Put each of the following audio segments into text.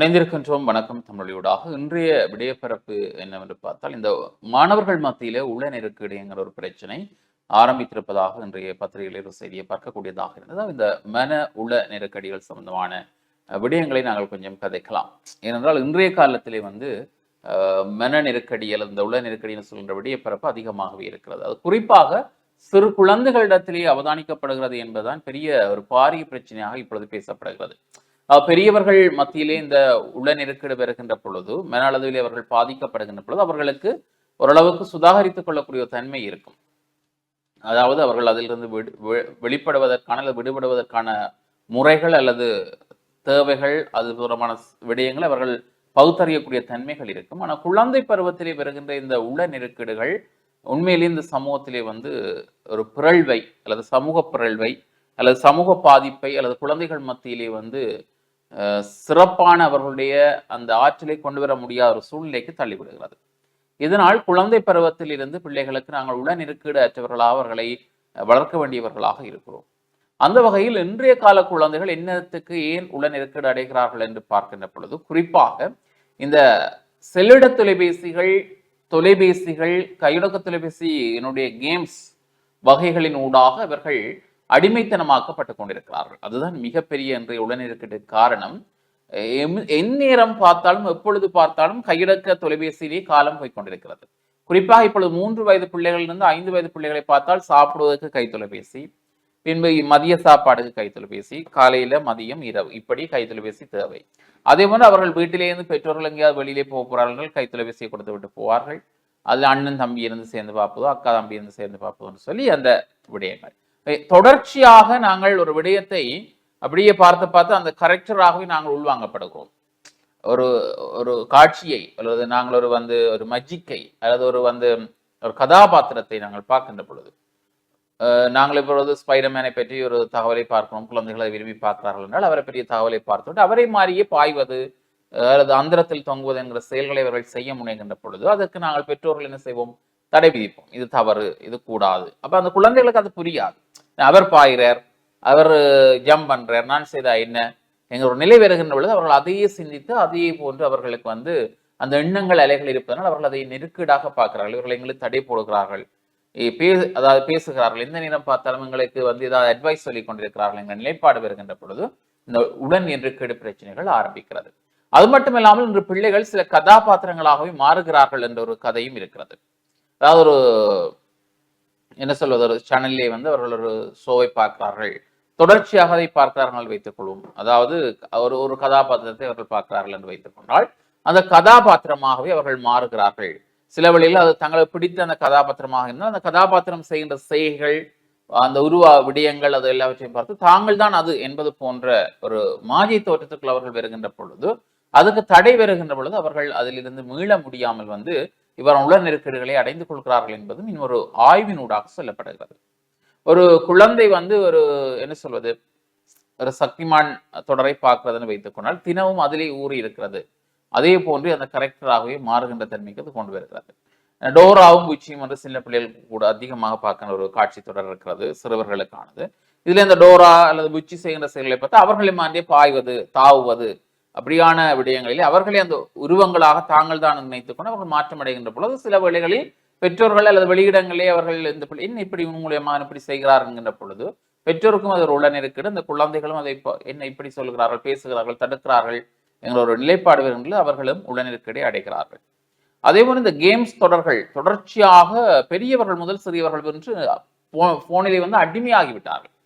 இணைந்திருக்கின்றோம். வணக்கம் தமிழொலியூடாக. இன்றைய விடயப்பரப்பு என்னவென்று பார்த்தால் இந்த மாணவர்கள் மத்தியில உள்ள நெருக்கடி என்கிற ஒரு பிரச்சனை ஆரம்பித்திருப்பதாக இன்றைய பத்திரிகையில் ஒரு செய்தியை பார்க்கக்கூடியதாக இருந்தது. இந்த மன உள்ள நெருக்கடிகள் சம்பந்தமான விடயங்களை நாங்கள் கொஞ்சம் கதைக்கலாம். ஏனென்றால் இன்றைய காலத்திலே வந்து மன நெருக்கடி அல்லது இந்த உள்ள நெருக்கடின்னு சொல்கின்ற விடயப்பரப்பு அதிகமாகவே இருக்கிறது. அது குறிப்பாக சிறு குழந்தைகளிடத்திலே அவதானிக்கப்படுகிறது என்பதுதான் பெரிய ஒரு பாரிய பிரச்சனையாக இப்பொழுது பேசப்படுகிறது. பெரியவர்கள் மத்தியிலே இந்த உள்ள நெருக்கடி பெறுகின்ற பொழுது மன அவர்கள் பாதிக்கப்படுகின்ற பொழுது அவர்களுக்கு ஓரளவுக்கு சுதாகரித்துக் கொள்ளக்கூடிய தன்மை இருக்கும். அதாவது அவர்கள் அதிலிருந்து விடு- வெ- வெளிப்படுவதற்கான அல்லது விடுபடுவதற்கான முறைகள் அல்லது தேவைகள் அது தூரமான விடயங்கள் விடயங்களை அவர்கள் பகுத்தறியக்கூடிய தன்மைகள் இருக்கும். ஆனால் குழந்தை பருவத்திலே வருகின்ற இந்த உள்ள நெருக்கீடுகள் உண்மையிலேயே இந்த சமூகத்திலே வந்து ஒரு பிறழ்வை அல்லது சமூக பிறழ்வை அல்லது சமூக பாதிப்பை அல்லது குழந்தைகள் மத்தியிலே வந்து சிறப்பான அவர்களுடைய அந்த ஆற்றலை கொண்டு வர முடியாத ஒரு சூழ்நிலைக்கு தள்ளிவிடுகிறது. இதனால் குழந்தை பருவத்தில் இருந்து பிள்ளைகளுக்கு நாங்கள் உள்ள நெருக்கீடு அற்றவர்களாக அவர்களை வளர்க்க வேண்டியவர்களாக இருக்கிறோம். அந்த வகையில் இன்றைய கால குழந்தைகள் என்னத்துக்கு ஏன் உள்ள நெருக்கீடு அடைகிறார்கள் என்று பார்க்கின்ற பொழுது குறிப்பாக இந்த செல்லிட தொலைபேசிகள் தொலைபேசிகள் கையுடக்க தொலைபேசியினுடைய கேம்ஸ் வகைகளின் ஊடாக இவர்கள் அடிமைத்தனமாக்கப்பட்டு கொண்டிருக்கிறார்கள். அதுதான் மிகப்பெரிய இன்றைய உடனிருக்கிற காரணம். எந்நேரம் பார்த்தாலும் எப்பொழுது பார்த்தாலும் கையடக்க தொலைபேசியிலே காலம் போய்கொண்டிருக்கிறது குறிப்பாக இப்பொழுது மூன்று வயது பிள்ளைகளிலிருந்து ஐந்து வயது பிள்ளைகளை பார்த்தால் சாப்பிடுவதற்கு கை தொலைபேசி பின்பு மதிய சாப்பாடுக்கு கை தொலைபேசி காலையில மதியம் இரவு. இப்படி கை தொலைபேசி தேவை. அதே போல அவர்கள் வீட்டிலேருந்து பெற்றோர்கள் எங்கேயாவது வெளியிலே போக போறார்கள் கை தொலைபேசியை கொடுத்து விட்டு போவார்கள். அதுல அண்ணன் தம்பி இருந்து சேர்ந்து பார்ப்பதோ அக்கா தம்பி இருந்து சேர்ந்து பார்ப்பதோன்னு சொல்லி அந்த விடயங்கள். தொடர்ச்சியாக நாங்கள் ஒரு விடயத்தை அப்படியே பார்த்து பார்த்து அந்த கரெக்டராகவே நாங்கள் உள்வாங்கப்படுகிறோம். ஒரு ஒரு காட்சியை அல்லது நாங்கள் ஒரு வந்து ஒரு மஜிக்கை அல்லது ஒரு வந்து ஒரு கதாபாத்திரத்தை நாங்கள் பார்க்கின்ற பொழுது நாங்கள் இப்பொழுது ஸ்பைடர்மேனை பற்றி ஒரு தகவலை பார்க்கிறோம் குழந்தைகளை விரும்பி பார்க்கிறார்கள் என்றால் அவரை பற்றிய தகவலை பார்த்துட்டு அவரை மாறியே பாய்வது அல்லது அந்தரத்தில் தொங்குவது என்கிற செயல்களை அவர்கள் செய்ய முனைகின்ற பொழுது அதற்கு நாங்கள் பெற்றோர்கள் என்ன செய்வோம்? தடை விதிப்போம். இது தவறு இது கூடாது. அப்ப அந்த குழந்தைகளுக்கு அது புரியாது. அவர் பாயிறார் அவர் ஜம்ப் பண்றார் நான் செய்தா என்ன? எங்களோட நிலை வருகின்ற பொழுது அவர்கள் அதையே சிந்தித்து அதையே போன்று அவர்களுக்கு வந்து அந்த எண்ணங்கள் அலைகள் இருப்பதனால் அவர்கள் அதை நெருக்கீடாக பார்க்கிறார்கள். இவர்கள் எங்களுக்கு தடை போடுகிறார்கள். இ- பே அதாவது பேசுகிறார்கள். எந்த நேரம் பார்த்தாலும் எங்களுக்கு வந்து ஏதாவது அட்வைஸ் சொல்லி கொண்டிருக்கிறார்கள் என்ற நிலைப்பாடு வருகின்ற பொழுது இந்த உடன் நெருக்கீடு பிரச்சனைகள் ஆரம்பிக்கிறது. அது மட்டும் இல்லாமல் இன்று பிள்ளைகள் சில கதாபாத்திரங்களாகவே மாறுகிறார்கள் என்ற ஒரு கதையும் இருக்கிறது. அதாவது ஒரு என்ன சொல்வது ஒரு சேனல்லே வந்து அவர்கள் ஒரு ஷோவை பார்க்கிறார்கள். தொடர்ச்சியாக அதை பார்க்கிறார்கள் வைத்துக் கொள்வோம். அதாவது ஒரு ஒரு கதாபாத்திரத்தை அவர்கள் பார்க்கிறார்கள் என்று வைத்துக் கொண்டால் அந்த கதாபாத்திரமாகவே அவர்கள் மாறுகிறார்கள். சில வழியில் அது தங்களுக்கு பிடித்த அந்த கதாபாத்திரமாக இருந்தால் அந்த கதாபாத்திரம் செய்கின்ற செய்கைகள் அந்த உருவா விடயங்கள் அது எல்லாவற்றையும் பார்த்து தாங்கள் தான் அது என்பது போன்ற ஒரு மாயை தோற்றத்துக்குள் அவர்கள் வருகின்ற பொழுது அதுக்கு தடை வருகின்ற பொழுது அவர்கள் அதிலிருந்து மீள முடியாமல் வந்து இவர் உள்ள நெருக்கடிகளை அடைந்து கொள்கிறார்கள் என்பதும் இன்னொரு ஆய்வினூடாக சொல்லப்படுகிறது. ஒரு குழந்தை வந்து ஒரு என்ன சொல்வது ஒரு சக்திமான் தொடரை பார்க்கிறதுன்னு வைத்துக் கொண்டால் தினமும் அதிலே ஊறி இருக்கிறது. அதே போன்று அந்த கரெக்டராகவே மாறுகின்ற தன்மைக்கு அது கொண்டு வருகிறது. டோராவும் பூச்சியும் வந்து சின்ன பிள்ளைகள் கூட அதிகமாக பார்க்கிற ஒரு காட்சி தொடர் இருக்கிறது சிறுவர்களுக்கானது. இதுல இந்த டோரா அல்லது புச்சி செய்கின்ற செயல்களை பார்த்து அவர்களை மாறியே பாய்வது தாவுவது அப்படியான விடயங்களில் அவர்களே அந்த உருவங்களாக தாங்கள் தான் நினைத்துக் கொண்டு அவர்கள் மாற்றம் அடைகின்ற பொழுது சில வேளைகளில் பெற்றோர்கள் அல்லது வெளியிடங்களே அவர்கள் இந்த பிள்ளை என்ன இப்படி உன் மூலியமா இப்படி செய்கிறார்? என்கின்ற பொழுது பெற்றோருக்கும் அது ஒரு உள்ள நெருக்கடி. அந்த குழந்தைகளும் அதை இப்போ என்ன இப்படி சொல்கிறார்கள் பேசுகிறார்கள் தடுக்கிறார்கள் என்கிற ஒரு நிலைப்பாடு வருகின்ற அவர்களும் உள்ள நெருக்கடி அடைகிறார்கள். அதே போல இந்த கேம்ஸ் தொடர்கள் தொடர்ச்சியாக பெரியவர்கள் முதல் சிறியவர்கள் என்று போ- போனிலே வந்து அடிமையாகிவிட்டார்கள்.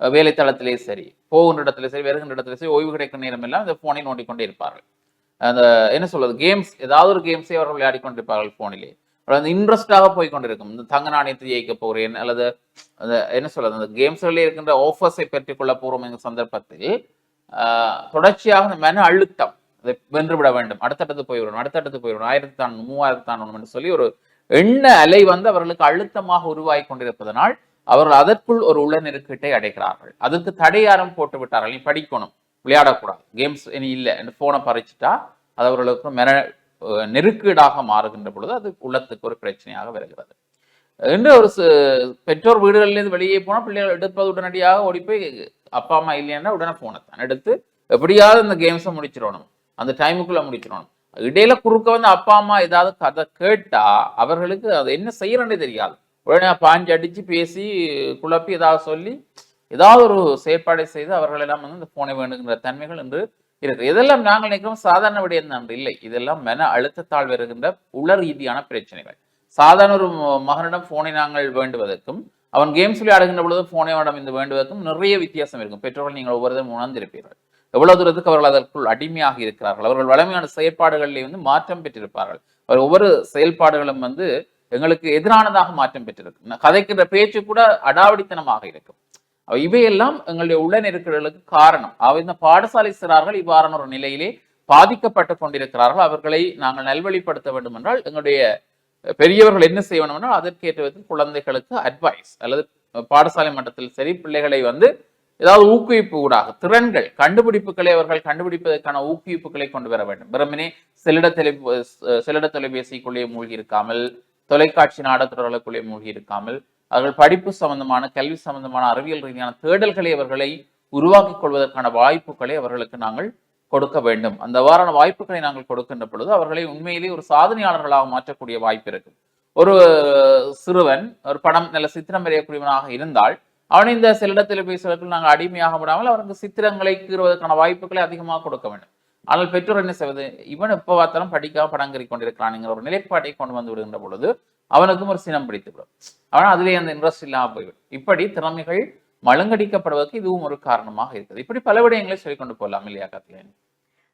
வேலைத்தளத்திலே சரி போகின்ற இடத்துல சரி வருகின்ற இடத்துல சரி ஓய்வு கிடைக்கும் நேரம் எல்லாம் இந்த ஃபோனை நோண்டிக்கொண்டே இருப்பார்கள். அந்த என்ன சொல்றது கேம்ஸ் ஏதாவது ஒரு கேம்ஸே அவர்கள் விளையாடி கொண்டிருப்பார்கள் போனிலே அந்த இன்ட்ரெஸ்டாக போய் கொண்டிருக்கும். இந்த தங்க நாணயத்தை ஜெயிக்க போகிறேன் அல்லது அந்த என்ன சொல்றது அந்த கேம்ஸ்களிலே இருக்கின்ற ஆஃபர்ஸை பெற்றுக்கொள்ள போகிறோம் என்ற சந்தர்ப்பத்தில் ஆஹ், தொடர்ச்சியாக அந்த மன அழுத்தம் அதை வென்றுவிட வேண்டும். அடுத்தடுத்து போய்விடணும் அடுத்தடுத்து போய்விடணும் ஆயிரத்தி தான் மூவாயிரத்தி தான் என்று சொல்லி ஒரு எண்ண அலை வந்து அவர்களுக்கு அழுத்தமாக உருவாகி கொண்டிருப்பதனால் அவர்கள் அதற்குள் ஒரு உள்ள நெருக்கீட்டை அடைகிறார்கள். அதற்கு தடையாரம் போட்டு விட்டார்கள். நீ படிக்கணும். விளையாடக்கூடாது. கேம்ஸ் இனி இல்லை என்று போனை பறிச்சுட்டா அது அவர்களுக்கு மென நெருக்கீடாக மாறுகின்ற பொழுது அது உள்ளத்துக்கு ஒரு பிரச்சனையாக வருகிறது. என்று ஒரு சு- பெற்றோர் வீடுகளிலிருந்து வெளியே போனால் பிள்ளைகள் எடுப்பது உடனடியாக ஓடி போய் அப்பா அம்மா இல்லைன்னா உடனே போனை தான் எடுத்து எப்படியாவது இந்த கேம்ஸை முடிச்சிடணும். அந்த டைமுக்குள்ளே முடிச்சிடணும். இடையில குறுக்க வந்து அப்பா அம்மா ஏதாவது கதை கேட்டா அவர்களுக்கு அது என்ன செய்யறேன்னே தெரியாது. உடனே பாஞ்சு அடிச்சு பேசி குழப்பி ஏதாவது சொல்லி ஏதாவது ஒரு செயற்பாடை செய்து அவர்களெல்லாம் வந்து இந்த போனை வேணுங்கிற தன்மைகள் என்று இருக்கு இதெல்லாம் நாங்கள் நினைக்கிறோம் சாதாரண விடயம் தான் இல்லை. இதெல்லாம் மன அழுத்தத்தால் வருகின்ற உள ரீதியான பிரச்சனைகள். சாதாரண ஒரு மகனிடம் போனை நாங்கள் வேண்டுவதற்கும் அவன் கேம்ஸ் விளையாடுகின்ற பொழுது போனை அவனிடம் இந்த வேண்டுவதற்கும் நிறைய வித்தியாசம் இருக்கும். பெற்றோர்கள் நீங்கள் ஒவ்வொருவரும் உணர்ந்திருப்பீர்கள். எவ்வளவு தூரத்துக்கு அவர்கள் அதற்குள் அடிமையாக இருக்கிறார்கள். அவர்கள் வளமையான செயற்பாடுகளிலே வந்து மாற்றம் பெற்றிருப்பார்கள். அவர் ஒவ்வொரு செயல்பாடுகளும் வந்து எங்களுக்கு எதிரானதாக மாற்றம் பெற்றிருக்கும் கதைக்கிற பேச்சு கூட அடாவடித்தனமாக இருக்கும். இவையெல்லாம் எங்களுடைய உள்ள நெருக்கடிகளுக்கு காரணம். அவ இந்த பாடசாலை சிறார்கள் இவ்வாறான ஒரு நிலையிலே பாதிக்கப்பட்டு கொண்டிருக்கிறார்கள். அவர்களை நாங்கள் நல்வழிப்படுத்த வேண்டும் என்றால் எங்களுடைய பெரியவர்கள் என்ன செய்ய வேண்டும் என்றால் அதற்கேற்ற விதத்தில் குழந்தைகளுக்கு அட்வைஸ் அல்லது பாடசாலை மட்டத்தில் சரி பிள்ளைகளை வந்து ஏதாவது ஊக்குவிப்பு ஊடாக திறன்கள் கண்டுபிடிப்புகளை அவர்கள் கண்டுபிடிப்பதற்கான ஊக்குவிப்புகளை கொண்டு வர வேண்டும். வெறுமனே செல்லிட தொலை செல்லிட தொலைபேசிக்குள்ளே மூழ்கி இருக்காமல் தொலைக்காட்சி நாடகத்தொடர்களுக்குள்ளே மூழ்கி இருக்காமல் அவர்கள் படிப்பு சம்பந்தமான கல்வி சம்பந்தமான அறிவியல் ரீதியான தேடல்களை அவர்களை உருவாக்கிக் கொள்வதற்கான வாய்ப்புகளை அவர்களுக்கு நாங்கள் கொடுக்க வேண்டும். அந்த வாரான வாய்ப்புகளை நாங்கள் கொடுக்கின்ற பொழுது அவர்களை உண்மையிலே ஒரு சாதனையாளர்களாக மாற்றக்கூடிய வாய்ப்பு இருக்கு ஒரு சிறுவன் ஒரு படம் நல்ல சித்திரம் வரையக்கூடியவனாக இருந்தால் அவனை இந்த சில செல்லிட தொலைபேசிகளுக்கு நாங்கள் அடிமையாக விடாமல் அவருக்கு சித்திரங்களை கீறுவதற்கான வாய்ப்புகளை அதிகமாக கொடுக்க வேண்டும். ஆனால் பெற்றோர் என்ன செய்வது? இவன் எப்ப பார்த்தாலும் படிக்காம படங்கறி கொண்டிருக்கிறான்ங்கிற ஒரு நிலைப்பாட்டை கொண்டு வந்து விடுகின்ற பொழுது அவனுக்கும் ஒரு சினம் பிடித்துவிடும் ஆனால் அதுலேயே அந்த இன்ட்ரெஸ்ட் இல்லாம போய்விடும். இப்படி திறமைகள் மழுங்கடிக்கப்படுவதற்கு இதுவும் ஒரு காரணமாக இருக்குது இப்படி பல விடயங்களை சொல்லிக்கொண்டு போகலாம் இல்லையா கத்திலேன்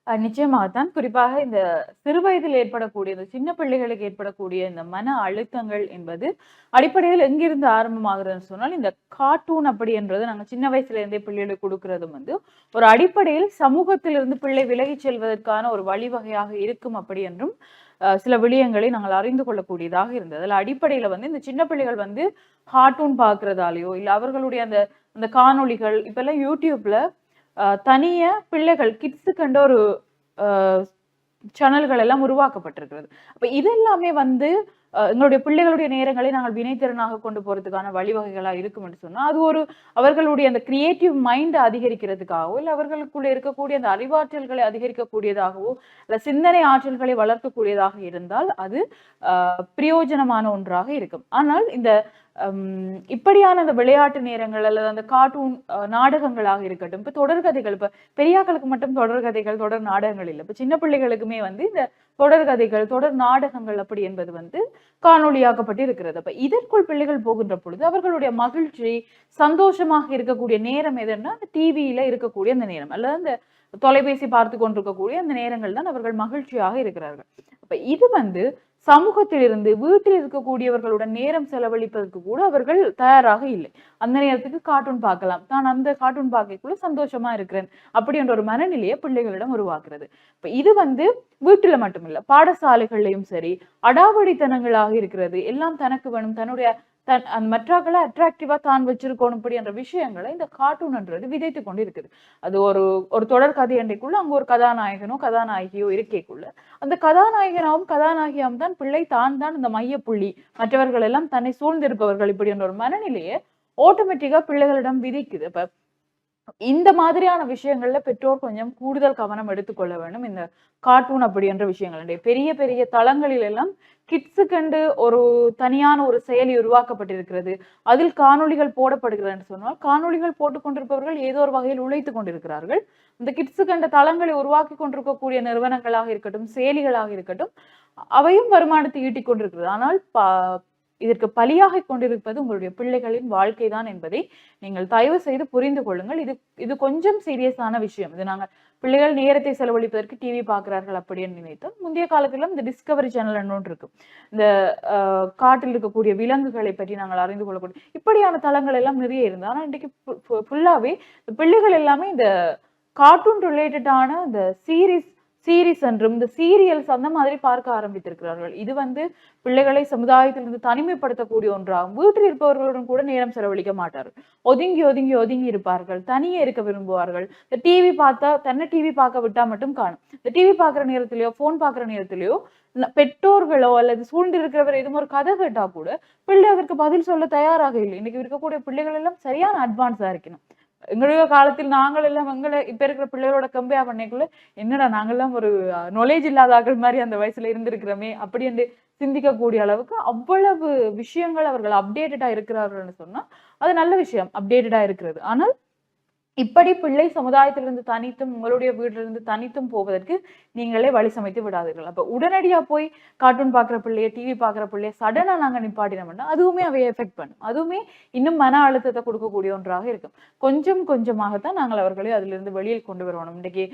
நிச்சயமாகத்தான். குறிப்பாக இந்த சிறு வயதில் ஏற்படக்கூடிய இந்த சின்ன பிள்ளைகளுக்கு ஏற்படக்கூடிய இந்த மன அழுத்தங்கள் என்பது அடிப்படையில் எங்கிருந்து ஆரம்பமாகிறதுன்னு சொன்னால் இந்த கார்ட்டூன் அப்படி என்றது நாங்கள் சின்ன வயசுல இருந்தே பிள்ளைகளுக்கு கொடுக்கறதும் வந்து ஒரு அடிப்படையில் சமூகத்திலிருந்து பிள்ளை விலகிச் செல்வதற்கான ஒரு வழிவகையாக இருக்கும் அப்படி என்றும் சில விடயங்களை நாங்கள் அறிந்து கொள்ளக்கூடியதாக இருந்தது. அதில் அடிப்படையில் வந்து இந்த சின்ன பிள்ளைகள் வந்து கார்ட்டூன் பார்க்கறதாலேயோ இல்லை அவர்களுடைய அந்த அந்த காணொளிகள் இப்பெல்லாம் யூடியூப்ல தனிய பிள்ளைகள் கிட்ஸுக்குன்ற ஒரு சேனல்கள் எல்லாம் உருவாக்கப்பட்டிருக்கிறது. அப்ப இதெல்லாமே வந்து எங்களுடைய பிள்ளைகளுடைய நேரங்களை நாங்கள் வினைத்திறனாக கொண்டு போறதுக்கான வழிவகைகளா இருக்கும் என்று சொன்னா அது ஒரு அவர்களுடைய அந்த கிரியேட்டிவ் மைண்ட் அதிகரிக்கிறதுக்காகவோ இல்லை அவர்களுக்குள்ள இருக்கக்கூடிய அந்த அறிவாற்றல்களை அதிகரிக்கக்கூடியதாகவோ இல்ல சிந்தனை ஆற்றல்களை வளர்க்கக்கூடியதாக இருந்தால் அது பிரயோஜனமான ஒன்றாக இருக்கும். ஆனால் இந்த இப்படியான அந்த விளையாட்டு நேரங்கள் அல்லது அந்த கார்ட்டூன் நாடகங்களாக இருக்கட்டும். இப்போ தொடர்கதைகள் இப்போ பெரியாக்களுக்கு மட்டும் தொடர்கதைகள் தொடர் நாடகங்கள் இல்லை. இப்போ சின்ன பிள்ளைகளுக்குமே வந்து இந்த தொடர்கதைகள் தொடர் நாடகங்கள் அப்படி என்பது வந்து காணொளியாக்கப்பட்டு இருக்கிறது. அப்போ இதற்குள் பிள்ளைகள் போகின்ற பொழுது அவர்களுடைய மகிழ்ச்சி சந்தோஷமாக இருக்கக்கூடிய நேரம் எதுன்னா டிவியில இருக்கக்கூடிய அந்த நேரம். அல்லது அந்த தொலைபேசி பார்த்து கொண்டிருக்கக்கூடிய அந்த நேரங்கள் தான் அவர்கள் மகிழ்ச்சியாக இருக்கிறார்கள். அப்ப இது வந்து சமூகத்திலிருந்து வீட்டில் இருக்கக்கூடியவர்களுடன் நேரம் செலவழிப்பதற்கு கூட அவர்கள் தயாராக இல்லை. அந்த நேரத்துக்கு கார்ட்டூன் பார்க்கலாம். நான் அந்த கார்ட்டூன் பார்க்கக்குள்ள சந்தோஷமா இருக்கிறேன் அப்படின்ற ஒரு மனநிலையை பிள்ளைகளிடம் உருவாக்குறது. இப்ப இது வந்து வீட்டுல மட்டுமில்ல பாடசாலைகள்லையும் சரி அடாவடித்தனங்களாக இருக்கிறது. எல்லாம் தனக்கு வேணும். தன்னுடைய தன் அந்த மற்றாக்களை அட்ராக்டிவாக தான் வச்சிருக்கணும் இப்படி என்ற விஷயங்களை இந்த கார்ட்டூன்ன்றது விதைத்து கொண்டு இருக்குது அது ஒரு ஒரு தொடர் கதை அன்றைக்குள்ள அங்கே ஒரு கதாநாயகனோ கதாநாயகியோ இருக்கைக்குள்ள. அந்த கதாநாயகனாவும் கதாநாயகியாவும் தான் பிள்ளை தான் தான் இந்த மையப்புள்ளி. மற்றவர்கள் எல்லாம் தன்னை சூழ்ந்திருப்பவர்கள் இப்படி என்ற ஒரு மனநிலையை ஆட்டோமேட்டிக்காக பிள்ளைகளிடம் விதிக்குது. இப்போ இந்த மாதிரியான விஷயங்கள்ல பெற்றோர் கொஞ்சம் கூடுதல் கவனம் எடுத்துக்கொள்ள வேண்டும். இந்த கார்ட்டூன் அப்படி என்ற விஷயங்கள். பெரிய பெரிய தளங்களில் எல்லாம் கிட்ஸுக்கண்டு ஒரு தனியான ஒரு செயலி உருவாக்கப்பட்டிருக்கிறது. அதில் காணொளிகள் போடப்படுகிறது என்று சொன்னால் காணொளிகள் போட்டுக் கொண்டிருப்பவர்கள் ஏதோ ஒரு வகையில் உழைத்து கொண்டிருக்கிறார்கள். இந்த கிட்ஸு கண்ட தளங்களை உருவாக்கி கொண்டிருக்கக்கூடிய நிறுவனங்களாக இருக்கட்டும் செயலிகளாக இருக்கட்டும் அவையும் வருமானத்தை ஈட்டிக் கொண்டிருக்கிறது. ஆனால் ப- இதற்கு பலியாக கொண்டிருப்பது உங்களுடைய பிள்ளைகளின் வாழ்க்கை தான் என்பதை நீங்கள் தயவு செய்து புரிந்து கொள்ளுங்கள். இது இது கொஞ்சம் சீரியஸான விஷயம். இது நாங்கள் பிள்ளைகள் நேரத்தை செலவழிப்பதற்கு டிவி பார்க்கிறார்கள் அப்படின்னு நினைத்தோம். முந்தைய காலத்திலும் இந்த டிஸ்கவரி சேனல் ஒன்று இருக்கு இந்த காட்டில் இருக்கக்கூடிய விலங்குகளை பற்றி நாங்கள் அறிந்து கொள்ளக்கூடிய இப்படியான தளங்கள் எல்லாம் நிறைய இருந்தது. ஆனால் இன்றைக்கு ஃபுல்லாகவே பிள்ளைகள் எல்லாமே இந்த கார்ட்டூன் ரிலேட்டடான இந்த சீரிஸ் சீரிஸ் என்றும் இந்த சீரியல்ஸ் அந்த மாதிரி பார்க்க ஆரம்பித்திருக்கிறார்கள். இது வந்து பிள்ளைகளை சமுதாயத்திலிருந்து தனிமைப்படுத்தக்கூடிய ஒன்றாகும். வீட்டில் இருப்பவர்களுடன் கூட நேரம் செலவழிக்க மாட்டார்கள். ஒதுங்கி ஒதுங்கி ஒதுங்கி இருப்பார்கள். தனியே இருக்க விரும்புவார்கள். இந்த டிவி பார்த்தா தன்னை டிவி பார்க்க விட்டா மட்டும் காணும். இந்த டிவி பார்க்குற நேரத்திலேயோ ஃபோன் பார்க்குற நேரத்திலேயோ பெற்றோர்களோ அல்லது சூழ்ந்து இருக்கிறவர் எதுவும் ஒரு கதை கேட்டா கூட பிள்ளை அதற்கு பதில் சொல்ல தயாராக இல்லை. இன்னைக்கு இருக்கக்கூடிய பிள்ளைகள் எல்லாம் சரியான அட்வான்ஸா இருக்கணும். எங்களுடைய காலத்தில் நாங்கள் எல்லாம் எங்களை இப்ப இருக்கிற பிள்ளைகளோட கம்பேர் பண்ணிக்குள்ள என்னடா நாங்கெல்லாம் ஒரு நாலேஜ் இல்லாத ஆட்கள் மாதிரி அந்த வயசுல இருந்திருக்கிறோமே அப்படி என்று சிந்திக்கக்கூடிய அளவுக்கு அவ்வளவு விஷயங்கள் அவர்கள் அப்டேட்டடா இருக்கிறார்கள்னு சொன்னா அது நல்ல விஷயம் அப்டேட்டடா இருக்கிறது. ஆனால் இப்படி பிள்ளை சமுதாயத்திலிருந்து தனித்தும் உங்களுடைய வீட்டிலிருந்து தனித்தும் போவதற்கு நீங்களே வழி சமைத்து விடாதீர்கள். அப்ப உடனடியா போய் கார்ட்டூன் பாக்குற பிள்ளைய டிவி பாக்குற பிள்ளைய சடனா நாங்க நிப்பாட்டினோம்னா அதுவுமே அவையை எஃபெக்ட் பண்ணும். அதுவுமே இன்னும் மன அழுத்தத்தை கொடுக்கக்கூடிய ஒன்றாக இருக்கும். கொஞ்சம் கொஞ்சமாகத்தான் நாங்கள் அவர்களை அதிலிருந்து வெளியில் கொண்டு வரணும் இன்னைக்கு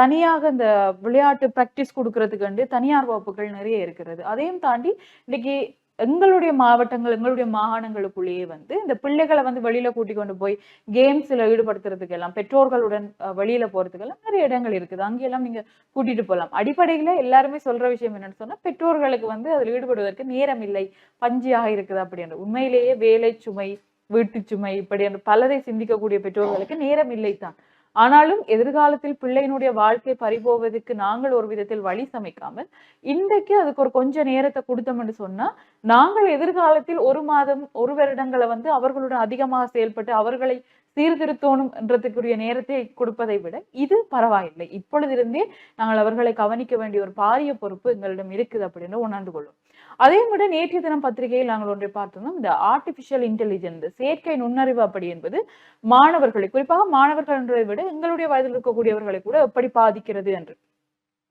தனியாக இந்த விளையாட்டு பிராக்டிஸ் கொடுக்கறதுக்கு தனியார் வகுப்புகள் நிறைய இருக்கிறது. அதையும் தாண்டி இன்னைக்கு எங்களுடைய மாவட்டங்கள் எங்களுடைய மாகாணங்களுக்குள்ளேயே வந்து இந்த பிள்ளைகளை வந்து வெளியில கூட்டி கொண்டு போய் கேம்ஸ்ல ஈடுபடுத்துறதுக்கு எல்லாம் பெற்றோர்களுடன் அஹ், வெளியில போறதுக்கு எல்லாம் நிறைய இடங்கள் இருக்குது. அங்கெல்லாம் நீங்க கூட்டிட்டு போகலாம் அடிப்படையில எல்லாருமே சொல்ற விஷயம் என்னன்னு சொன்னா பெற்றோர்களுக்கு வந்து அதில் ஈடுபடுவதற்கு நேரம் இல்லை. பஞ்சியாக இருக்குது அப்படின்ற உண்மையிலேயே வேலை சுமை வீட்டு சுமை இப்படி என்று பலரை சிந்திக்கக்கூடிய பெற்றோர்களுக்கு நேரம் இல்லை தான். ஆனாலும் எதிர்காலத்தில் பிள்ளையினுடைய வாழ்க்கை பறிபோவதற்கு நாங்கள் ஒரு விதத்தில் வழி சமைக்காமல் இன்றைக்கு அதுக்கு ஒரு கொஞ்ச நேரத்தை கொடுத்தோம்னு சொன்னா நாங்கள் எதிர்காலத்தில் ஒரு மாதம் ஒரு வருடங்களை வந்து அவர்களுடன் அதிகமாக செயல்பட்டு அவர்களை சீர்திருத்தணும் என்றதுக்குரிய நேரத்தை கொடுப்பதை விட இது பரவாயில்லை. இப்பொழுதிருந்தே நாங்கள் அவர்களை கவனிக்க வேண்டிய ஒரு பாரிய பொறுப்பு எங்களிடம் இருக்குது அப்படின்னு உணர்ந்து கொள்ளும் அதே விட நேற்றைய தினம் பத்திரிகையில் நாங்கள் ஒன்றை பார்த்தோம் இந்த ஆர்டிபிஷியல் இன்டெலிஜென்ஸ் செயற்கை நுண்ணறிவு அப்படி என்பது மாணவர்களை குறிப்பாக மாணவர்கள் என்றதை விட எங்களுடைய வயதில் இருக்கக்கூடியவர்களை கூட எப்படி பாதிக்கிறது என்று.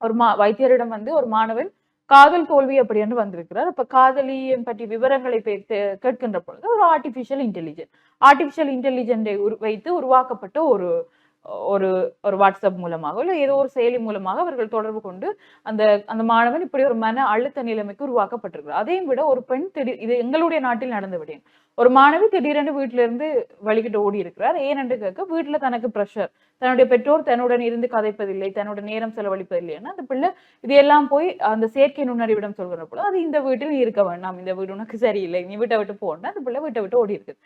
ஒரு மா வைத்தியரிடம் வந்து ஒரு மாணவன் காதல் தோல்வி அப்படி என்று வந்திருக்கிறார். அப்ப காதலியை பற்றி விவரங்களை கேட்கின்ற பொழுது ஒரு ஆர்டிபிஷியல் இன்டெலிஜென்ட் ஆர்டிபிஷியல் இன்டெலிஜென்டை வைத்து உருவாக்கப்பட்ட ஒரு ஒரு ஒரு வாட்ஸ்அப் மூலமாக இல்லை ஏதோ ஒரு செயலி மூலமாக அவர்கள் தொடர்பு கொண்டு அந்த அந்த மாணவன் இப்படி ஒரு மன அழுத்த நிலைமைக்கு உருவாக்கப்பட்டிருக்கிறார். அதையும் விட ஒரு பெண் திடீர் இது எங்களுடைய நாட்டில் நடந்த விடயம். ஒரு மாணவி திடீரென்று வீட்டில இருந்து வழிகிட்டு ஓடி இருக்கிறார் ஏனென்று கேட்க வீட்டுல தனக்கு ப்ரெஷர் தன்னுடைய பெற்றோர் தன்னுடன் இருந்து கதைப்பதில்லை தன்னோட நேரம் செலவழிப்பதில்லைன்னா அந்த பிள்ளை இது எல்லாம் போய் அந்த செயற்கை நுண்ணறிவிடம் சொல்கிற அது இந்த வீட்டில் நீ இருக்க வேண்டாம். இந்த வீடு உனக்கு சரியில்லை. நீ வீட்டை விட்டு போனா அந்த பிள்ளை வீட்டை விட்டு ஓடி இருக்குது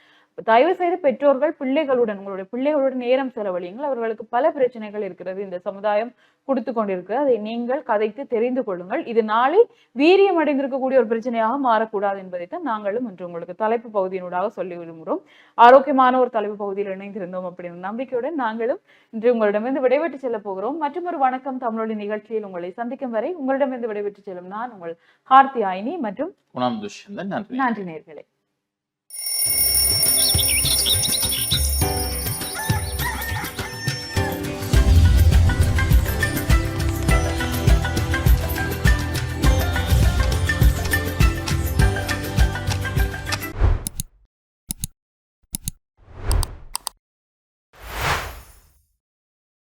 தயவு செய்து பெற்றோர்கள் பிள்ளைகளுடன் உங்களுடைய பிள்ளைகளுடன் நேரம் செலவழியுங்கள். அவர்களுக்கு பல பிரச்சனைகள் இருக்கிறது. இந்த சமுதாயம் கொடுத்து கொண்டிருக்கிறது. அதை நீங்கள் கதைத்து தெரிந்து கொள்ளுங்கள். இது நாளை வீரியம் அடைந்திருக்கக்கூடிய ஒரு பிரச்சனையாக மாறக்கூடாது என்பதைத்தான் நாங்களும் இன்று உங்களுக்கு தலைப்பு பகுதியினூடாக சொல்லி விரும்புகிறோம். ஆரோக்கியமான ஒரு தலைப்பு பகுதியில் இணைந்திருந்தோம் அப்படின்னு நம்பிக்கையுடன் நாங்களும் இன்று உங்களிடமிருந்து விடைபெற்று செல்ல போகிறோம். மற்றும் ஒரு வணக்கம் தமிழொலி நிகழ்ச்சியில் உங்களை சந்திக்கும் வரை உங்களிடமிருந்து விடைபெற்று செல்லும் நான் உங்கள் ஹார்த்தி ஆயினி மற்றும் நன்றி நேர்களே.